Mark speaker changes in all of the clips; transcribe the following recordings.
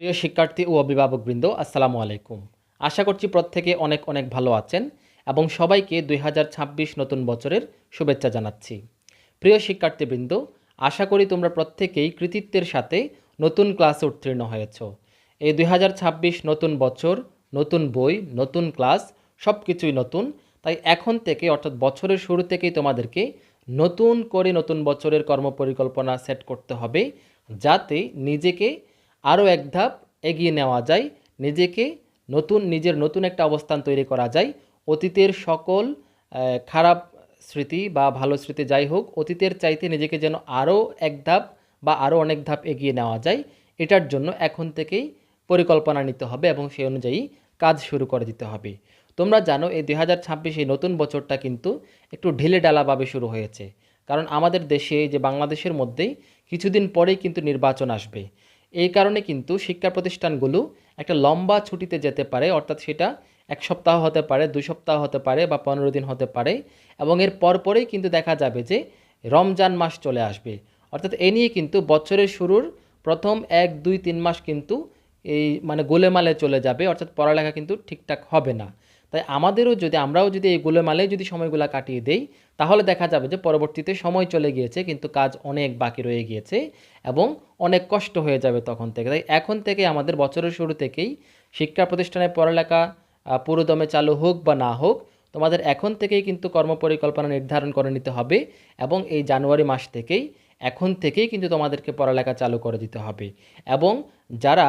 Speaker 1: প্রিয় শিক্ষার্থী ও অভিভাবকবৃন্দ, আসসালামু আলাইকুম। আশা করছি প্রত্যেকে অনেক অনেক ভালো আছেন এবং সবাইকে দুই হাজার ছাব্বিশ নতুন বছরের শুভেচ্ছা জানাচ্ছি। প্রিয় শিক্ষার্থীবৃন্দ, আশা করি তোমরা প্রত্যেকেই কৃতিত্বের সাথে নতুন ক্লাসে উত্তীর্ণ হয়েছ। এই দুই হাজার ছাব্বিশ নতুন বছর, নতুন বই, নতুন ক্লাস সব কিছুই নতুন। তাই এখন থেকে, অর্থাৎ বছরের শুরু থেকেই তোমাদেরকে নতুন করে নতুন বছরের কর্মপরিকল্পনা সেট করতে হবে, যাতে নিজেকে আরও এক ধাপ এগিয়ে নেওয়া যায়, নিজেকে নতুন, নিজের নতুন একটা অবস্থান তৈরি করা যায়। অতীতের সকল খারাপ স্মৃতি বা ভালো স্মৃতি যাই হোক, অতীতের চাইতে নিজেকে যেন আরও এক ধাপ বা আরও অনেক ধাপ এগিয়ে নেওয়া যায়, এটার জন্য এখন থেকেই পরিকল্পনা নিতে হবে এবং সেই অনুযায়ী কাজ শুরু করে দিতে হবে। তোমরা জানো, এই দুই হাজার ছাব্বিশ এই নতুন বছরটা কিন্তু একটু ঢিলে ডালাভাবে শুরু হয়েছে। কারণ আমাদের দেশে যে বাংলাদেশের মধ্যেই কিছুদিন পরেই কিন্তু নির্বাচন আসবে। এই কারণে কিন্তু শিক্ষা প্রতিষ্ঠানগুলো একটা লম্বা ছুটিতে যেতে পারে, অর্থাৎ সেটা এক সপ্তাহ হতে পারে, দুই সপ্তাহ হতে পারে বা পনেরো দিন হতে পারে। এবং এর পরপরেই কিন্তু দেখা যাবে যে রমজান মাস চলে আসবে। অর্থাৎ এ নিয়ে কিন্তু বছরের শুরুর প্রথম এক, দুই, তিন মাস কিন্তু এই মানে গোলেমালে চলে যাবে, অর্থাৎ পড়ালেখা কিন্তু ঠিকঠাক হবে না। তাই আমাদেরও যদি, আমরাও যদি এই গোলেমালে যদি সময়গুলো কাটিয়ে দেই, তাহলে দেখা যাবে যে পরবর্তীতে সময় চলে গিয়েছে, কিন্তু কাজ অনেক বাকি রয়ে গিয়েছে এবং অনেক কষ্ট হয়ে যাবে তখন থেকে। তাই এখন থেকে আমাদের বছরের শুরু থেকেই শিক্ষা প্রতিষ্ঠানে পড়ালেখা পুরোদমে চালু হোক বা না হোক, তোমাদের এখন থেকেই কিন্তু কর্মপরিকল্পনা নির্ধারণ করে নিতে হবে এবং এই জানুয়ারি মাস থেকেই, এখন থেকেই কিন্তু তোমাদেরকে পড়ালেখা চালু করে দিতে হবে। এবং যারা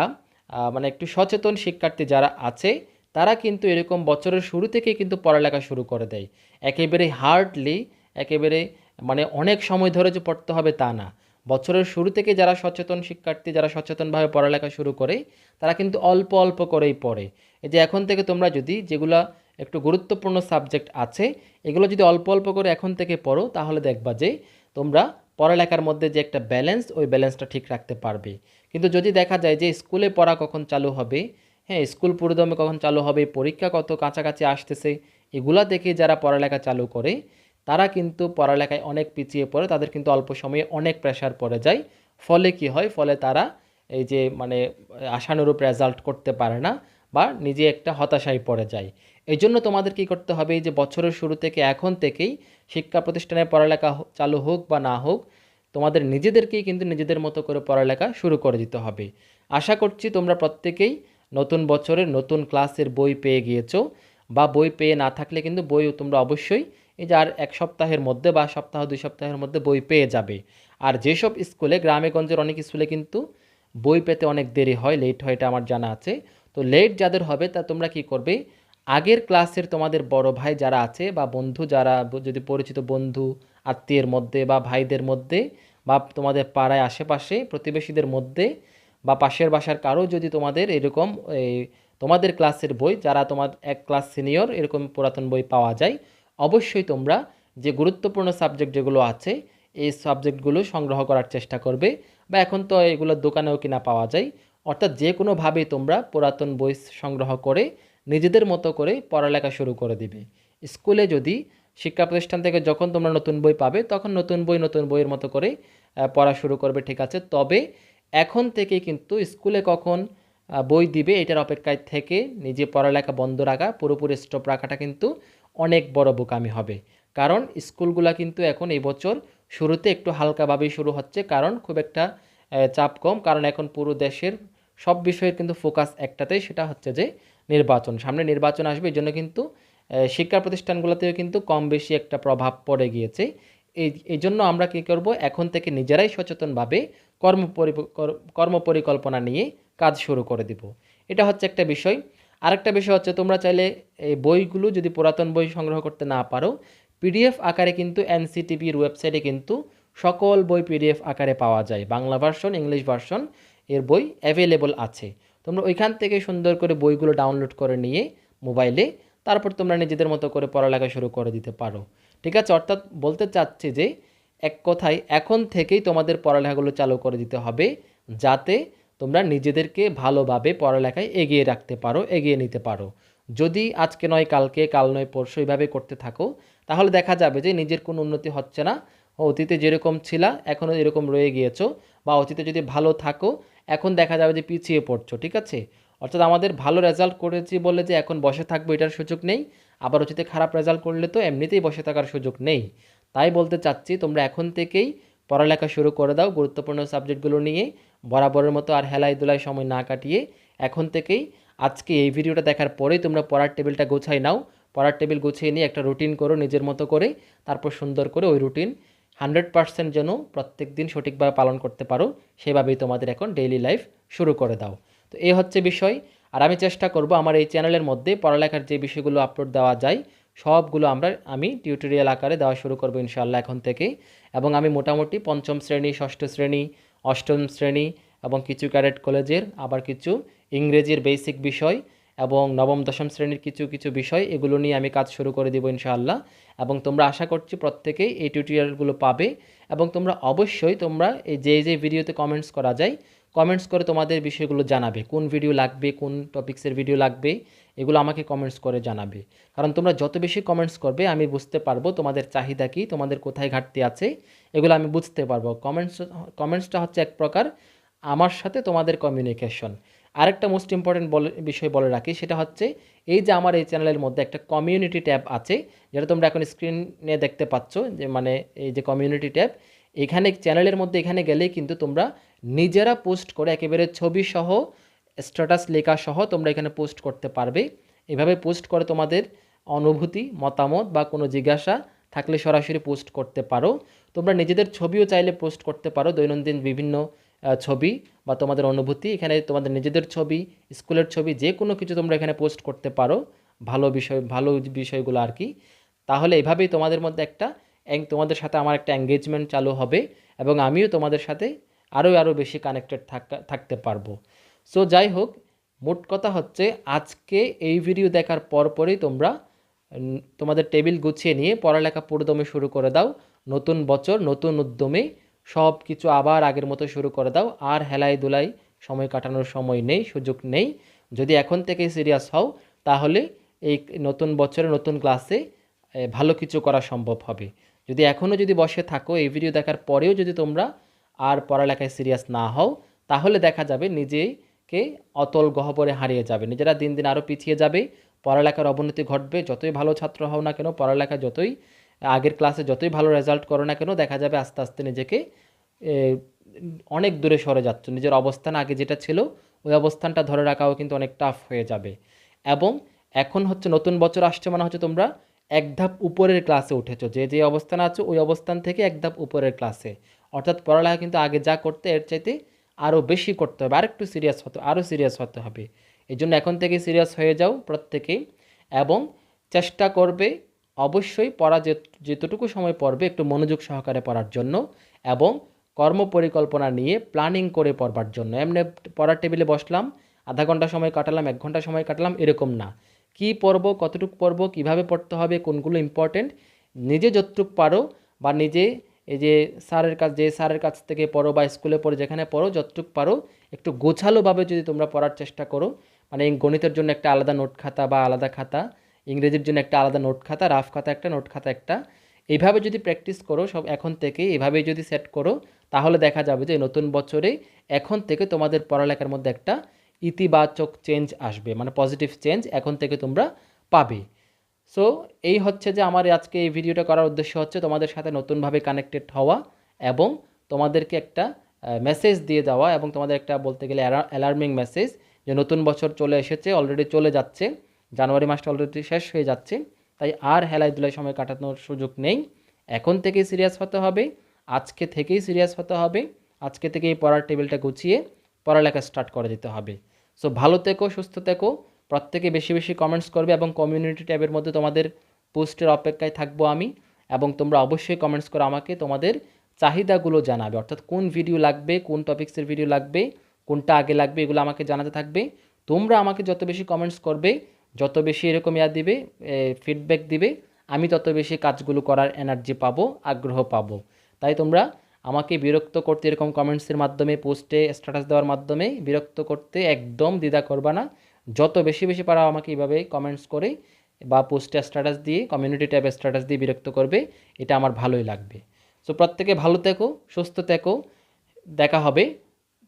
Speaker 1: মানে একটু সচেতন শিক্ষার্থী যারা আছে তারা কিন্তু এরকম বছরের শুরু থেকেই কিন্তু পড়ালেখা শুরু করে দেয়। একেবারে হার্ডলি একেবারে মানে অনেক সময় ধরে যে পড়তে হবে তা না। বছরের শুরু থেকে যারা সচেতন শিক্ষার্থী, যারা সচেতনভাবে পড়ালেখা শুরু করে, তারা কিন্তু অল্প অল্প করেই পড়ে। এই যে এখন থেকে তোমরা যদি যেগুলা একটু গুরুত্বপূর্ণ সাবজেক্ট আছে, এগুলো যদি অল্প অল্প করে এখন থেকে পড়ো, তাহলে দেখবা যে তোমরা পড়ালেখার মধ্যে যে একটা ব্যালেন্স ওই ব্যালেন্সটা ঠিক রাখতে পারবে। কিন্তু যদি দেখা যায় যে স্কুলে পড়া কখন চালু হবে হ্যাঁ স্কুল পুরোদমে কখন চালু হবে, পরীক্ষা কত কাছাকাছি আসতেছে, এগুলা দেখে যারা পড়ালেখা চালু করে, তারা কিন্তু পড়ালেখায় অনেক পিছিয়ে পড়ে, তাদের কিন্তু অল্প সময়ে অনেক প্রেশার পড়ে যায়। ফলে কি হয়? ফলে তারা এই যে মানে আশানুরূপ রেজাল্ট করতে পারে না বা নিজে একটা হতাশায় পড়ে যায়। এই জন্য তোমাদের কি করতে হবে? যে বছরের শুরু থেকে এখন থেকেই শিক্ষা প্রতিষ্ঠানে পড়ালেখা চালু হোক বা না হোক, তোমাদের নিজেদেরকেই কিন্তু নিজেদের মতো করে পড়ালেখা শুরু করে দিতে হবে। আশা করছি তোমরা প্রত্যেকেই নতুন বছরের নতুন ক্লাসের বই পেয়ে গিয়েছো বা বই পেয়ে না থাকলে কিন্তু বই তোমরা অবশ্যই এই যে আর এক সপ্তাহের মধ্যে বা সপ্তাহ, দুই সপ্তাহের মধ্যে বই পেয়ে যাবে। আর যেসব স্কুলে, গ্রামে, গঞ্জের অনেক স্কুলে কিন্তু বই পেতে অনেক দেরি হয়, লেট হয় এটা আমার জানা আছে। তো লেট যাদের হবে তা তোমরা কি করবে? আগের ক্লাসের তোমাদের বড় ভাই যারা আছে বা বন্ধু যারা যদি পরিচিত বন্ধু, আত্মীয়ের মধ্যে বা ভাইদের মধ্যে বা তোমাদের পাড়ায়, আশেপাশে প্রতিবেশীদের মধ্যে বা পাশের বাসার কারও যদি তোমাদের এরকম তোমাদের ক্লাসের বই, যারা তোমার এক ক্লাস সিনিয়র এরকম পুরাতন বই পাওয়া যায়, অবশ্যই তোমরা যে গুরুত্বপূর্ণ সাবজেক্ট যেগুলো আছে, এই সাবজেক্টগুলো সংগ্রহ করার চেষ্টা করবে। বা এখন তো এগুলো দোকানেও কিনা পাওয়া যায়। অর্থাৎ যে কোনোভাবেই তোমরা পুরাতন বই সংগ্রহ করে নিজেদের মতো করে পড়ালেখা শুরু করে দিবে। স্কুলে যদি শিক্ষা প্রতিষ্ঠান থেকে যখন তোমরা নতুন বই পাবে, তখন নতুন বই নতুন বইয়ের মতো করে পড়া শুরু করবে, ঠিক আছে? তবে এখন থেকে কিন্তু স্কুলে কখন বই দিবে এটার অপেক্ষায় থেকে নিজে পড়ালেখা বন্ধ রাখা, পুরোপুরি স্টপ রাখাটা কিন্তু অনেক বড় বোকামি হবে। কারণ স্কুলগুলা কিন্তু এখন এই বছর শুরুতে একটু হালকাভাবেই শুরু হচ্ছে, কারণ খুব একটা চাপ কম। কারণ এখন পুরো দেশের সব বিষয়ের কিন্তু ফোকাস একটাতেই, সেটা হচ্ছে যে নির্বাচন। সামনে নির্বাচন আসবে এই জন্য কিন্তু শিক্ষা প্রতিষ্ঠানগুলোতেও কিন্তু কম বেশি একটা প্রভাব পড়ে গিয়েছে। এই এই জন্য আমরা কী করব, এখন থেকে নিজেরাই সচেতনভাবে কর্ম কর্ম পরিকল্পনা নিয়ে কাজ শুরু করে দিব। এটা হচ্ছে একটা বিষয়। আরেকটা বিষয় হচ্ছে তোমরা চাইলে এই বইগুলো যদি পুরাতন বই সংগ্রহ করতে না পারো, পিডিএফ আকারে কিন্তু এনসিটিভির ওয়েবসাইটে কিন্তু সকল বই পিডিএফ আকারে পাওয়া যায়। বাংলা ভার্সন, ইংলিশ ভার্সন এর বই অ্যাভেলেবল আছে। তোমরা ওইখান থেকে সুন্দর করে বইগুলো ডাউনলোড করে নিয়ে মোবাইলে তারপর তোমরা নিজেদের মতো করে পড়ালেখা শুরু করে দিতে পারো। ঠিক আছে? অর্থাৎ বলতে চাচ্ছি যে এক কথায়, এখন থেকেই তোমাদের পড়ালেখাগুলো চালু করে দিতে হবে যাতে তোমরা নিজেদেরকে ভালোভাবে পড়ালেখায় এগিয়ে রাখতে পারো, এগিয়ে নিতে পারো। যদি আজকে নয়, কালকে, কাল নয়, পরশু এইভাবে করতে থাকো, তাহলে দেখা যাবে যে নিজের কোনো উন্নতি হচ্ছে না। অতীতে যেরকম ছিলা, এখনও এরকম রয়ে গিয়েছো বা অতীতে যদি ভালো থাকো, এখন দেখা যাবে যে পিছিয়ে পড়ছো, ঠিক আছে? অর্থাৎ আমাদের ভালো রেজাল্ট করেছি বলে যে এখন বসে থাকব এটার সুযোগ নেই, আবার অতীতে খারাপ রেজাল্ট করলে তো এমনিতেই বসে থাকার সুযোগ নেই। তাই বলতে চাচ্ছি, তোমরা এখন থেকেই পড়ালেখা শুরু করে দাও গুরুত্বপূর্ণ সাবজেক্টগুলো নিয়ে, বরাবরের মতো আর হেলাই দুলাই সময় না কাটিয়ে। এখন থেকেই আজকে এই ভিডিওটা দেখার পরেই তোমরা পড়ার টেবিলটা গোছাই নাও। পড়ার টেবিল গুছিয়ে নিয়ে একটা রুটিন করো নিজের মতো করে, তারপর সুন্দর করে ওই রুটিন হান্ড্রেড পার্সেন্ট যেন প্রত্যেক দিন সঠিকভাবে পালন করতে পারো, সেভাবেই তোমাদের এখন ডেইলি লাইফ শুরু করে দাও। তো এই হচ্ছে বিষয়, আর আমি চেষ্টা করব আমার এই চ্যানেলের মধ্যে পড়ালেখার যে বিষয়গুলো আপলোড দেওয়া যায় সবগুলো আমরা, আমি টিউটোরিয়াল আকারে দেওয়া শুরু করব ইনশাআল্লাহ এখন থেকে এবং আমি মোটামুটি পঞ্চম শ্রেণি, ষষ্ঠ শ্রেণি, অষ্টম শ্রেণি এবং কিছু ক্যাডেট কলেজের আবার কিছু ইংরেজির বেসিক বিষয় এবং নবম, দশম শ্রেণির কিছু কিছু বিষয়, এগুলো নিয়ে আমি কাজ শুরু করে দিব ইনশাআল্লাহ। এবং তোমরা আশা করছি প্রত্যেকেই এই টিউটোরিয়ালগুলো পাবে এবং তোমরা অবশ্যই তোমরা এই যে যে ভিডিওতে কমেন্টস করা যায় কমেন্টস করে তোমাদের বিষয়গুলো জানাবে। কোন ভিডিও লাগবে, কোন টপিক্সের ভিডিও লাগবে, এগুলো আমাকে কমেন্টস করে জানাবে। কারণ তোমরা যত বেশি কমেন্টস করবে, আমি বুঝতে পারব তোমাদের চাহিদা কী, তোমাদের কোথায় ঘাটতি আছে, এগুলো আমি বুঝতে পারব। কমেন্টস কমেন্টসটা হচ্ছে এক প্রকার আমার সাথে তোমাদের কমিউনিকেশন আরেকটা মোস্ট ইম্পর্টেন্ট বলে, বিষয় বলে রাখি, সেটা হচ্ছে এই যে আমার এই চ্যানেলের মধ্যে একটা কমিউনিটি ট্যাব আছে, যেটা তোমরা এখন স্ক্রিনে দেখতে পাচ্ছ, যে মানে এই যে কমিউনিটি ট্যাব এখানে চ্যানেলের মধ্যে এখানে গেলেই কিন্তু তোমরা নিজেরা পোস্ট করে একেবারে ছবি সহ স্ট্যাটাস লেখা সহ তোমরা এখানে পোস্ট করতে পারবে। এভাবে পোস্ট করে তোমাদের অনুভূতি, মতামত বা কোনো জিজ্ঞাসা থাকলে সরাসরি পোস্ট করতে পারো। তোমরা নিজেদের ছবিও চাইলে পোস্ট করতে পারো, দৈনন্দিন বিভিন্ন ছবি বা তোমাদের অনুভূতি। এখানে তোমাদের নিজেদের ছবি, স্কুলের ছবি, যে কোনো কিছু তোমরা এখানে পোস্ট করতে পারো। ভালো বিষয়, ভালো বিষয়গুলো আর কি। তাহলে এভাবেই তোমাদের মধ্যে একটা তোমাদের সাথে আমার একটা এঙ্গেজমেন্ট চালু হবে এবং আমিও তোমাদের সাথে আরও আরও বেশি কানেক্টেড থাকতে পারব। সো যাই হোক, মোট কথা হচ্ছে আজকে এই ভিডিও দেখার পর পরপরই তোমরা তোমাদের টেবিল গুছিয়ে নিয়ে পড়ালেখা পুরোদমে শুরু করে দাও, নতুন বছর, নতুন উদ্যমে সব কিছু আবার আগের মতো শুরু করে দাও, আর হেলাই দুলাই সময় কাটানোর সময় নেই, সুযোগ নেই। যদি এখন থেকে সিরিয়াস হও, তাহলে এই নতুন বছরে, নতুন ক্লাসে ভালো কিছু করা সম্ভব হবে। যদি এখনও যদি বসে থাকো, এই ভিডিও দেখার পরেও যদি তোমরা আর পড়ালেখায় সিরিয়াস না হও, তাহলে দেখা যাবে নিজেকে অতল গহবরে হারিয়ে যাবে। নিজেরা দিন দিন আরও পিছিয়ে যাবে। পড়ালেখার অবনতি ঘটবে। যতই ভালো ছাত্র হও না কেন, পড়ালেখা যতই, আগের ক্লাসে যতই ভালো রেজাল্ট করো না কেন, দেখা যাবে আস্তে আস্তে নিজেকে অনেক দূরে সরে যাচ্ছ। নিজের অবস্থান আগে যেটা ছিল, ওই অবস্থানটা ধরে রাখাও কিন্তু অনেক টাফ হয়ে যাবে। এবং এখন হচ্ছে নতুন বছর আসছে মানে হচ্ছে তোমরা এক ধাপ উপরের ক্লাসে উঠেছো। যে যে অবস্থানে আছো, ওই অবস্থান থেকে এক ধাপ উপরের ক্লাসে অর্থাৎ পড়ালেখা কিন্তু আগে যা করতে, এর চাইতে আরও বেশি করতে হবে, আরেকটু সিরিয়াস হতে আরও সিরিয়াস হতে হবে। এই জন্য এখন থেকে সিরিয়াস হয়ে যাও প্রত্যেকেই এবং চেষ্টা করবে অবশ্যই পড়া যেতটুকু সময় পড়বে একটু মনোযোগ সহকারে পড়ার জন্য এবং কর্ম পরিকল্পনা নিয়ে প্ল্যানিং করে পড়বার জন্য। এমনি পড়ার টেবিলে বসলাম, আধা ঘণ্টা সময় কাটালাম, এক ঘণ্টা সময় কাটালাম, এরকম না। কি পড়ব কতটুকু পড়ব কীভাবে পড়তে হবে, কোনগুলো ইম্পর্টেন্ট নিজে যতটুক পারো বা নিজে এই যে স্যারের কাছ, যে স্যারের কাছ থেকে পড়ো বা স্কুলে পড়ো, যেখানে পড়ো, যতটুকু পারো, একটু গোছালোভাবে যদি তোমরা পড়ার চেষ্টা করো মানে গণিতের জন্য একটা আলাদা নোট খাতা বা আলাদা খাতা, ইংরেজির জন্য একটা আলাদা নোট খাতা রাফ খাতা একটা নোট খাতা একটা, এইভাবে যদি প্র্যাকটিস করো সব এখন থেকে এভাবেই যদি সেট করো, তাহলে দেখা যাবে যে নতুন বছরে এখন থেকে তোমাদের পড়ালেখার মধ্যে একটা ইতিবাচক চেঞ্জ আসবে মানে পজিটিভ চেঞ্জ এখন থেকে তোমরা পাবে। সো এই হচ্ছে যে আমার আজকে এই ভিডিওটা করার উদ্দেশ্য হচ্ছে তোমাদের সাথে নতুনভাবে কানেক্টেড হওয়া এবং তোমাদেরকে একটা মেসেজ দিয়ে দেওয়া এবং তোমাদের একটা বলতে গেলে অ্যালার্মিং মেসেজ যে নতুন বছর চলে এসেছে অলরেডি চলে যাচ্ছে, জানুয়ারি মাসটা অলরেডি শেষ হয়ে যাচ্ছে, তাই আর হেলায় দুলাই সময় কাটানোর সুযোগ নেই। এখন থেকেই সিরিয়াস হতে হবে, আজকে থেকেই সিরিয়াস হতে হবে, আজকে থেকেই পড়ার টেবিলটা গুছিয়ে পড়ালেখা স্টার্ট করে দিতে হবে। সো ভালো থেকো, সুস্থ থেকো, প্রত্যেকে বেশি বেশি কমেন্টস করবে এবং কমিউনিটি ট্যাবের মধ্যে তোমাদের পোস্টের অপেক্ষায় থাকব আমি এবং তোমরা অবশ্যই কমেন্টস করে আমাকে তোমাদের চাহিদাগুলো জানাবে। অর্থাৎ কোন ভিডিও লাগবে, কোন টপিক্সের ভিডিও লাগবে, কোনটা আগে লাগবে, এগুলো আমাকে জানাতে থাকবে। তোমরা আমাকে যত বেশি কমেন্টস করবে, যত বেশি এরকম ইয়া দিবে ফিডব্যাক দিবে, আমি তত বেশি কাজগুলো করার এনার্জি পাবো, আগ্রহ পাবো। তাই তোমরা আমাকে বিরক্ত করতে এরকম কমেন্টসের মাধ্যমে পোস্টে স্ট্যাটাস দেওয়ার মাধ্যমে বিরক্ত করতে একদম দ্বিধা করবা না। যত বেশি বেশি পারা আমাকে এইভাবে কমেন্টস করে বা পোস্টে স্ট্যাটাস দিয়ে কমিউনিটি ট্যাবে স্ট্যাটাস দিয়ে বিরক্ত করবে, এটা আমার ভালোই লাগবে। সো প্রত্যেকে ভালো থেকো, সুস্থ থেকো। দেখা হবে।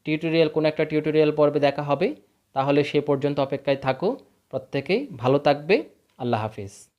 Speaker 1: টিউটোরিয়াল কোনো একটা টিউটোরিয়াল পর্বে দেখা হবে। তাহলে সে পর্যন্ত অপেক্ষায় থাকো। প্রত্যেকেই ভালো থাকবে। আল্লাহ হাফিজ।